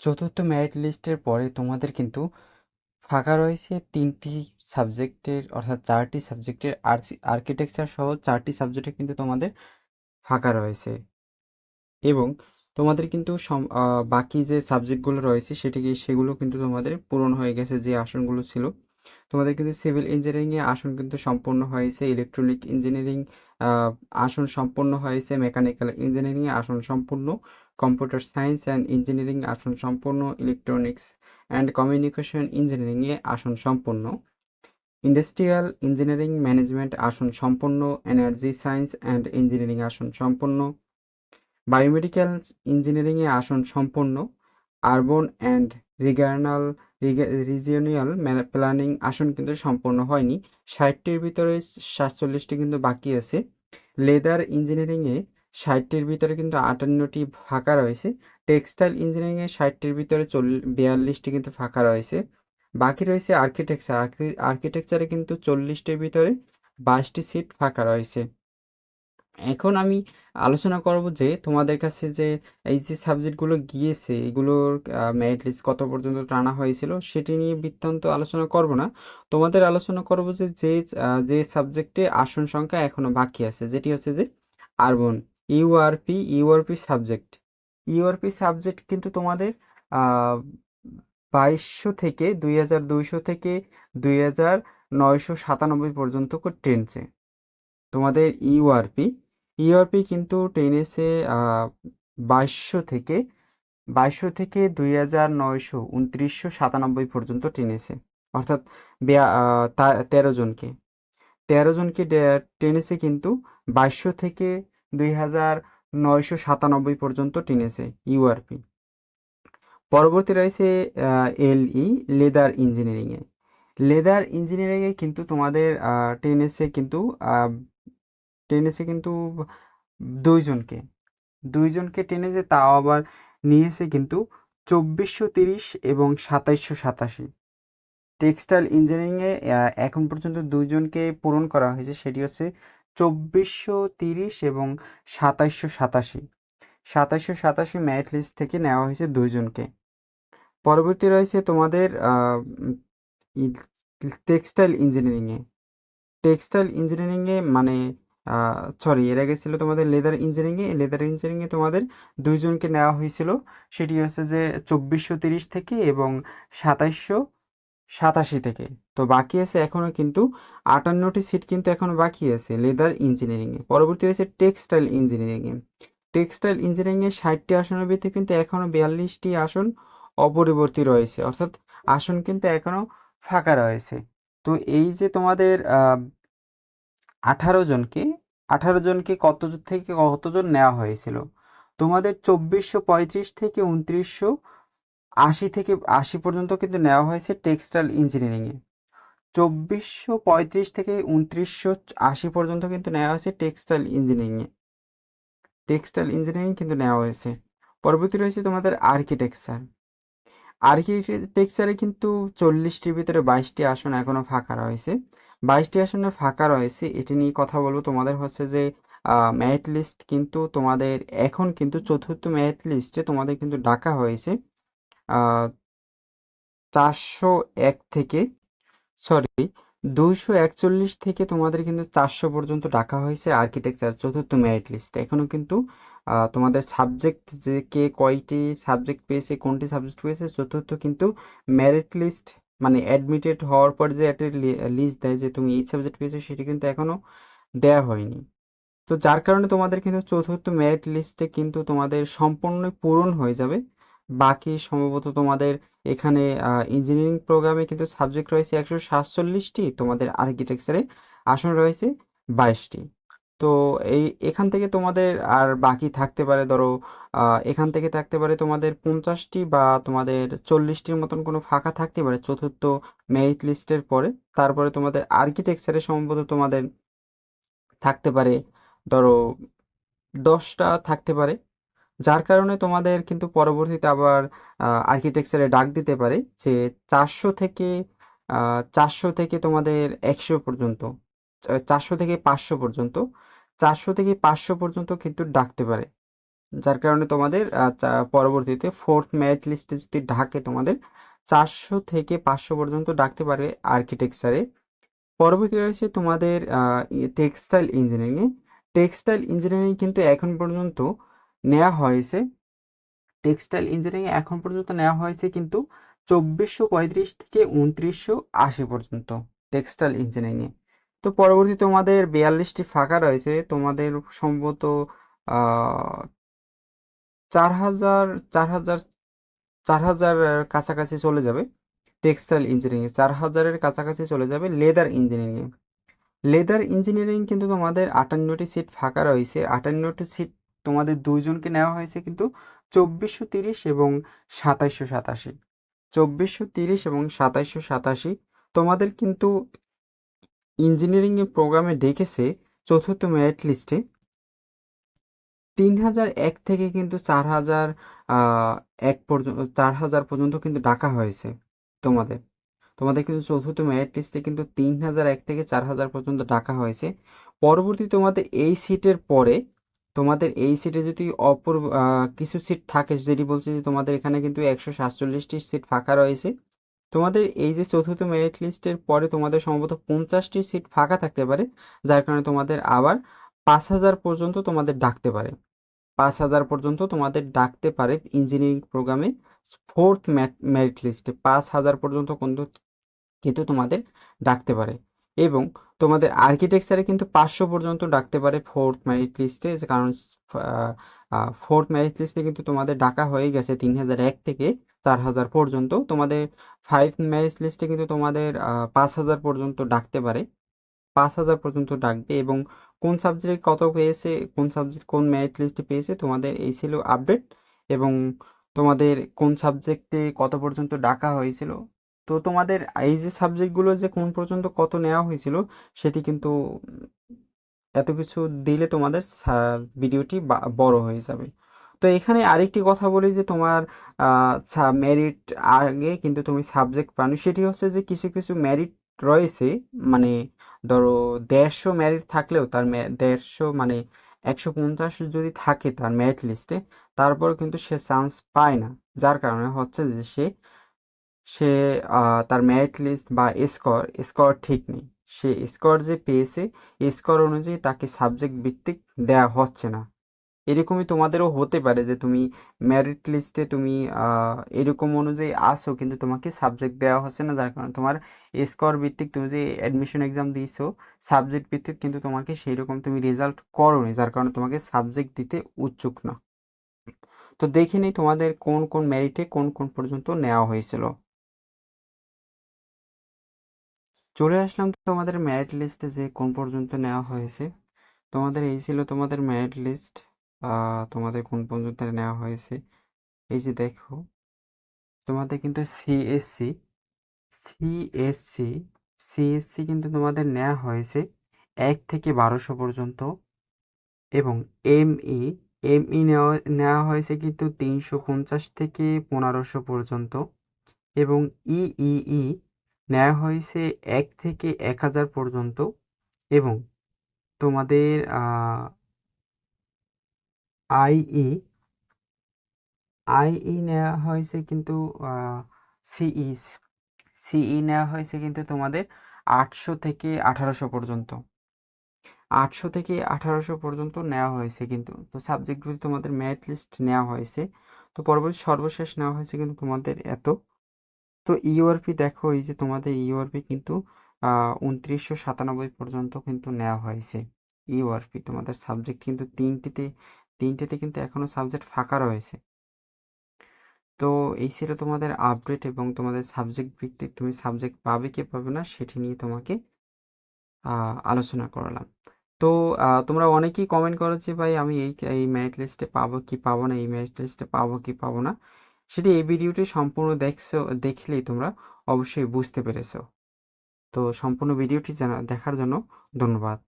চতুর্থ মেরিট লিস্টের পরে তোমাদের কিন্তু ফাঁকা রয়েছে তিনটি সাবজেক্টের অর্থাৎ চারটি সাবজেক্টের আর্কিটেকচার সহ চারটি সাবজেক্টে কিন্তু তোমাদের ফাঁকা রয়েছে। এবং তোমাদের কিন্তু বাকি যে সাবজেক্টগুলো রয়েছে সেটিকে, সেগুলো কিন্তু তোমাদের পূরণ হয়ে গেছে যে আসনগুলো ছিল। তোমাদের কিন্তু সিভিল ইঞ্জিনিয়ারিংয়ে আসন কিন্তু সম্পূর্ণ হয়েছে ইলেকট্রনিক ইঞ্জিনিয়ারিং আসন সম্পূর্ণ হয়েছে মেকানিক্যাল ইঞ্জিনিয়ারিংয়ে আসন সম্পূর্ণ কম্পিউটার সায়েন্স অ্যান্ড ইঞ্জিনিয়ারিং আসন সম্পূর্ণ, ইলেকট্রনিক্স অ্যান্ড কমিউনিকেশন ইঞ্জিনিয়ারিংয়ে আসন সম্পূর্ণ। ইন্ডাস্ট্রিয়াল ইঞ্জিনিয়ারিং ম্যানেজমেন্ট আসন সম্পূর্ণ, এনার্জি সায়েন্স অ্যান্ড ইঞ্জিনিয়ারিং আসন সম্পূর্ণ। বায়োমেডিক্যাল ইঞ্জিনিয়ারিংয়ে আসন সম্পূর্ণ। Urban and regional regional planning আসন কিন্তু সম্পূর্ণ হয়নি। ষাটটির ভিতরে সাতচল্লিশটি কিন্তু বাকি আছে। লেদার ইঞ্জিনিয়ারিংয়ে ষাটটির ভিতরে কিন্তু আটান্নটি ফাঁকা রয়েছে। টেক্সটাইল ইঞ্জিনিয়ারিংয়ে ষাটটির ভিতরে চল বিয়াল্লিশটি কিন্তু ফাঁকা রয়েছে। বাকি রয়েছে আর্কিটেকচার আর্কিটেকচারে কিন্তু চল্লিশটির ভিতরে বাইশটি সিট ফাঁকা রয়েছে। এখন আমি আলোচনা করব যে তোমাদের কাছে যে এই যে সাবজেক্টগুলো গিয়েছে, এগুলোর মেরিট লিস্ট কত পর্যন্ত টানা হয়েছিল সেটি নিয়ে বৃত্তান্ত আলোচনা করব না। তোমাদের আলোচনা করব যে যে যে সাবজেক্টে আসন সংখ্যা এখনও বাকি আছে, যেটি হচ্ছে যে urban URP URP subject. URP subject কিন্তু তোমাদের বাইশশো থেকে দুই হাজার দুইশো থেকে দুই হাজার নয়শো সাতানব্বই পর্যন্ত টেনছে। তোমাদের ইউআরপি ইউআরপি কিন্তু টেনেছে বাইশশো থেকে বাইশশো থেকে দুই হাজার নয়শো উনত্রিশশো সাতানব্বই পর্যন্ত টেনেছে। অর্থাৎ তেরো জনকে। তেরো জনকে টেনেছে কিন্তু বাইশশো থেকে দুই হাজার নয়শো সাতানব্বই পর্যন্ত টেনেছে ইউআরপি। পরবর্তী রয়েছে এলই, লেদার ইঞ্জিনিয়ারিংয়ে। লেদার ইঞ্জিনিয়ারিংয়ে কিন্তু তোমাদের টেনেছে কিন্তু টেনেছে কিন্তু দুইজনকে। দুইজনকে টেনেছে, তাও আবার নিয়েছে কিন্তু চব্বিশশো তিরিশ এবং সাতাইশশো সাতাশি। টেক্সটাইল ইঞ্জিনিয়ারিংয়ে এখন পর্যন্ত দুইজনকে পূরণ করা হয়েছে, সেটি হচ্ছে চব্বিশশো তিরিশ এবং সাতাইশশো সাতাশি। সাতাইশশো সাতাশি মেরিট লিস্ট থেকে নেওয়া হয়েছে দুইজনকে। পরবর্তী রয়েছে তোমাদের টেক্সটাইল ইঞ্জিনিয়ারিংয়ে টেক্সটাইল ইঞ্জিনিয়ারিংয়ে মানে সরি এর আগে ছিল তোমাদের লেদার ইঞ্জিনিয়ারিংয়ে লেদার ইঞ্জিনিয়ারিংয়ে তোমাদের দুইজনকে নেওয়া হয়েছিল। সেটি হচ্ছে যে চব্বিশশো তিরিশ থেকে এবং সাতাইশশো সাতাশি থেকে। তো বাকি আছে এখনও কিন্তু আটান্নটি সিট কিন্তু এখনও বাকি আছে লেদার ইঞ্জিনিয়ারিংয়ে। পরবর্তী হয়েছে টেক্সটাইল ইঞ্জিনিয়ারিংয়ে। টেক্সটাইল ইঞ্জিনিয়ারিংয়ে ষাটটি আসনের ভিত্তি কিন্তু এখনও বিয়াল্লিশটি আসন অপরিবর্তী রয়েছে। অর্থাৎ আসন কিন্তু এখনও ফাঁকা রয়েছে। তো এই যে তোমাদের আঠারো জনকে আঠারো জনকে কত থেকে কতজন নেওয়া হয়েছিল? তোমাদের চব্বিশশো পঁয়ত্রিশ থেকে উনত্রিশশো আশি থেকে আশি পর্যন্ত কিন্তু নেওয়া হয়েছে টেক্সটাইল ইঞ্জিনিয়ারিংয়ে। চব্বিশশো পঁয়ত্রিশ থেকে উনত্রিশশো আশি পর্যন্ত কিন্তু নেওয়া হয়েছে টেক্সটাইল ইঞ্জিনিয়ারিংয়ে। টেক্সটাইল ইঞ্জিনিয়ারিং কিন্তু নেওয়া হয়েছে। পরবর্তী রয়েছে তোমাদের আর্কিটেকচার। আর্কিটেকচারে কিন্তু চল্লিশটির ভিতরে বাইশটি আসন এখনও ফাঁকা রয়েছে। বাইশটি আসনে ফাঁকা রয়েছে, এটি নিয়ে কথা বলব তোমাদের হচ্ছে যে মেরিট লিস্ট কিন্তু তোমাদের, এখন কিন্তু চতুর্থ মেরিট লিস্টে তোমাদের কিন্তু ডাকা হয়েছে। চারশো এক থেকে সরি দুইশো একচল্লিশ থেকে তোমাদের কিন্তু চারশো পর্যন্ত ডাকা হয়েছে আর্কিটেকচার চতুর্থ মেরিট লিস্টে এখনও কিন্তু তোমাদের সাবজেক্ট যে কে কয়টি সাবজেক্ট পেয়েছে, কোনটি সাবজেক্ট পেয়েছে, চতুর্থ কিন্তু মেরিট লিস্ট মানে অ্যাডমিটেড হওয়ার পর যে একটা লিস্ট দেয় যে তুমি এই সাবজেক্ট পেয়েছ সেটি কিন্তু এখনও দেওয়া হয়নি। তো যার কারণে তোমাদের কিন্তু চতুর্থ মেরিট লিস্টে কিন্তু তোমাদের সম্পূর্ণই পূরণ হয়ে যাবে। বাকি সম্ভবত তোমাদের এখানে ইঞ্জিনিয়ারিং প্রোগ্রামে কিন্তু সাবজেক্ট রয়েছে একশো সাতচল্লিশটি, তোমাদের আর্কিটেকচারে আসন রয়েছে বাইশটি। তো এই, এখান থেকে তোমাদের আর বাকি থাকতে পারে ধরো এখান থেকে থাকতে পারে তোমাদের পঞ্চাশটি বা তোমাদের চল্লিশটির মতন কোনো ফাঁকা থাকতে পারে চতুর্থ মেরিট লিস্টের পরে। তারপরে তোমাদের আর্কিটেকচারে সম্ভবত তোমাদের থাকতে পারে ধরো, দশটা থাকতে পারে। যার কারণে তোমাদের কিন্তু পরবর্তীতে আবার আর্কিটেকচারে ডাক দিতে পারে যে চারশো থেকে চারশো থেকে তোমাদের একশো পর্যন্ত চারশো থেকে পাঁচশো পর্যন্ত, চারশো থেকে পাঁচশো পর্যন্ত কিন্তু ডাকতে পারে। যার কারণে তোমাদের পরবর্তীতে ফোর্থ মেরিট লিস্টে যদি ডাকে তোমাদের, চারশো থেকে পাঁচশো পর্যন্ত ডাকতে পারে আর্কিটেকচারে পরবর্তী রয়েছে তোমাদের টেক্সটাইল ইঞ্জিনিয়ারিংয়ে টেক্সটাইল ইঞ্জিনিয়ারিং কিন্তু এখন পর্যন্ত নেওয়া হয়েছে। টেক্সটাইল ইঞ্জিনিয়ারিং এখন পর্যন্ত নেওয়া হয়েছে কিন্তু চব্বিশশো পঁয়ত্রিশ থেকে উনত্রিশশো আশি পর্যন্ত টেক্সটাইল ইঞ্জিনিয়ারিংয়ে তো পরবর্তী তোমাদের বিয়াল্লিশটি ফাঁকা রয়েছে। তোমাদের সম্ভবত চার হাজার চার হাজার চার হাজার কাছাকাছি চলে যাবে টেক্সটাইল ইঞ্জিনিয়ারিং চার হাজারের কাছাকাছি চলে যাবে লেদার ইঞ্জিনিয়ারিং লেদার ইঞ্জিনিয়ারিং কিন্তু তোমাদের আটান্নটি সিট ফাঁকা রয়েছে। আটান্নটি সিট তোমাদের দুইজনকে নেওয়া হয়েছে কিন্তু চব্বিশশো তিরিশ এবং সাতাইশশো সাতাশি। চব্বিশশো তিরিশ এবং সাতাইশশো সাতাশি তোমাদের কিন্তু ইঞ্জিনিয়ারিং এর প্রোগ্রামে ডেকেছে চতুর্থ মেরিট লিস্টে তিন হাজার এক থেকে কিন্তু চার হাজার এক পর্যন্ত চার হাজার পর্যন্ত কিন্তু ডাকা হয়েছে তোমাদের। তোমাদের কিন্তু চতুর্থ মেরিট লিস্টে কিন্তু তিন হাজার এক থেকে চার হাজার পর্যন্ত ডাকা হয়েছে। পরবর্তী তোমাদের এই সিটের পরে তোমাদের এই সিটে যদি অপর কিছু সিট থাকে যেটি বলছে যে তোমাদের এখানে কিন্তু একশো সাতচল্লিশটি সিট ফাঁকা রয়েছে, তোমাদের এই যে চতুর্থ মেরিট লিস্টের পরে তোমাদের সম্ভবত পঞ্চাশটি সিট ফাঁকা থাকতে পারে, যার কারণে তোমাদের আবার পাঁচ হাজার পর্যন্ত তোমাদের ডাকতে পারে। পাঁচ হাজার পর্যন্ত তোমাদের ডাকতে পারে ইঞ্জিনিয়ারিং প্রোগ্রামে ফোর্থ মেরিট লিস্টে পাঁচ হাজার পর্যন্ত কিন্তু তোমাদের ডাকতে পারে। এবং তোমাদের আর্কিটেকচারে কিন্তু পাঁচশো পর্যন্ত ডাকতে পারে ফোর্থ মেরিট লিস্টে কারণ ফোর্থ মেরিট লিস্টে কিন্তু তোমাদের ডাকা হয়ে গেছে তিন হাজার এক থেকে চার হাজার পর্যন্ত। তোমাদের ফাইভ মেরিট লিস্টে কিন্তু তোমাদের পাঁচ হাজার পর্যন্ত ডাকতে পারে। পাঁচ হাজার পর্যন্ত ডাকবে এবং কোন সাবজেক্টে কত পেয়েছে, কোন সাবজেক্ট কোন মেরিট লিস্টে পেয়েছে, তোমাদের এই ছিল আপডেট এবং তোমাদের কোন সাবজেক্টে কত পর্যন্ত ডাকা হয়েছিল। তো তোমাদের এই যে সাবজেক্টগুলো যে কোন পর্যন্ত কত নেওয়া হয়েছিল, সেটি কিন্তু এত কিছু দিলে তোমাদের ভিডিওটি বড় হয়ে যাবে। তো এখানে আরেকটি কথা বলি যে তোমার মেরিট আগে কিন্তু তুমি সাবজেক্ট পানো সেটি হচ্ছে যে কিছু কিছু মেরিট রয়েছে মানে ধরো দেড়শো মেরিট থাকলেও তার দেড়শো মানে একশো পঞ্চাশ যদি থাকে তার মেরিট লিস্টে তারপর কিন্তু সে চান্স পায় না। যার কারণে হচ্ছে যে সে সে তার মেরিট লিস্ট বা স্কোর স্কোর ঠিক নেই। সে স্কোর যে পেয়েছে স্কোর অনুযায়ী তাকে সাবজেক্ট ভিত্তিক দেয়া হচ্ছে না। এরকমই তোমাদেরও হতে পারে যে তুমি মেরিট লিস্টে তুমি এরকম অনুযায়ী আসো কিন্তু তোমাকে সাবজেক্ট দেওয়া হচ্ছে না। যার কারণে তোমার স্কোর ভিত্তিক তুমি যে অ্যাডমিশন এক্সাম দিয়েছ সাবজেক্ট ভিত্তিক কিন্তু তোমাকে সেই রকম তুমি রেজাল্ট করোনি। যার কারণে তোমাকে সাবজেক্ট দিতে উৎসুক না। তো দেখে নিই তোমাদের কোন কোন মেরিটে কোন কোন পর্যন্ত নেওয়া হয়েছিল। চলে আসলাম তোমাদের মেরিট লিস্টে যে কোন পর্যন্ত নেওয়া হয়েছে। তোমাদের এই ছিল তোমাদের মেরিট লিস্ট তোমাদের কোন পর্যন্ত নেওয়া হয়েছে। এই যে দেখো, তোমাদের কিন্তু সিএসসি সিএসসি সিএসসি কিন্তু তোমাদের নেওয়া হয়েছে এক থেকে বারোশো পর্যন্ত এবং এমই এমই নেওয়া নেওয়া হয়েছে কিন্তু তিনশো পঞ্চাশ থেকে পনেরোশো পর্যন্ত এবং ইইই নেওয়া হয়েছে এক থেকে এক হাজার পর্যন্ত এবং তোমাদের আইই আইই নেওয়া হয়েছে কিন্তু সিই সিই নেওয়া হয়েছে কিন্তু তোমাদের আটশো থেকে আঠারোশো পর্যন্ত। আটশো থেকে আঠারোশো পর্যন্ত নেওয়া হয়েছে কিন্তু। তো সাবজেক্টগুলি তোমাদের মেরিট লিস্ট নেওয়া হয়েছে। তো পরবর্তী সর্বশেষ নেওয়া হয়েছে কিন্তু তোমাদের এত। তো ইউআরপি দেখো, এই যে তোমাদের ইউআরপি কিন্তু উনত্রিশশো সাতানব্বই পর্যন্ত কিন্তু নেওয়া হয়েছে ইউআরপি তোমাদের সাবজেক্ট কিন্তু তিনটিতে, তিনটেতে কিন্তু এখনও সাবজেক্ট ফাঁকা রয়েছে। তো এই ছিল তোমাদের আপডেট এবং তোমাদের সাবজেক্ট ভিত্তিক তুমি সাবজেক্ট পাবে কি পাবে না সেটি নিয়ে তোমাকে আলোচনা করলাম। তো তোমরা অনেকেই কমেন্ট করো যে ভাই আমি এই এই মেরিট লিস্টে পাবো কি পাবো না, এই মেরিট লিস্টে পাবো কি পাবো না। সেটি এই ভিডিওটি সম্পূর্ণ দেখছ, দেখলেই তোমরা অবশ্যই বুঝতে পেরেছ। তো সম্পূর্ণ ভিডিওটি জানা দেখার জন্য ধন্যবাদ।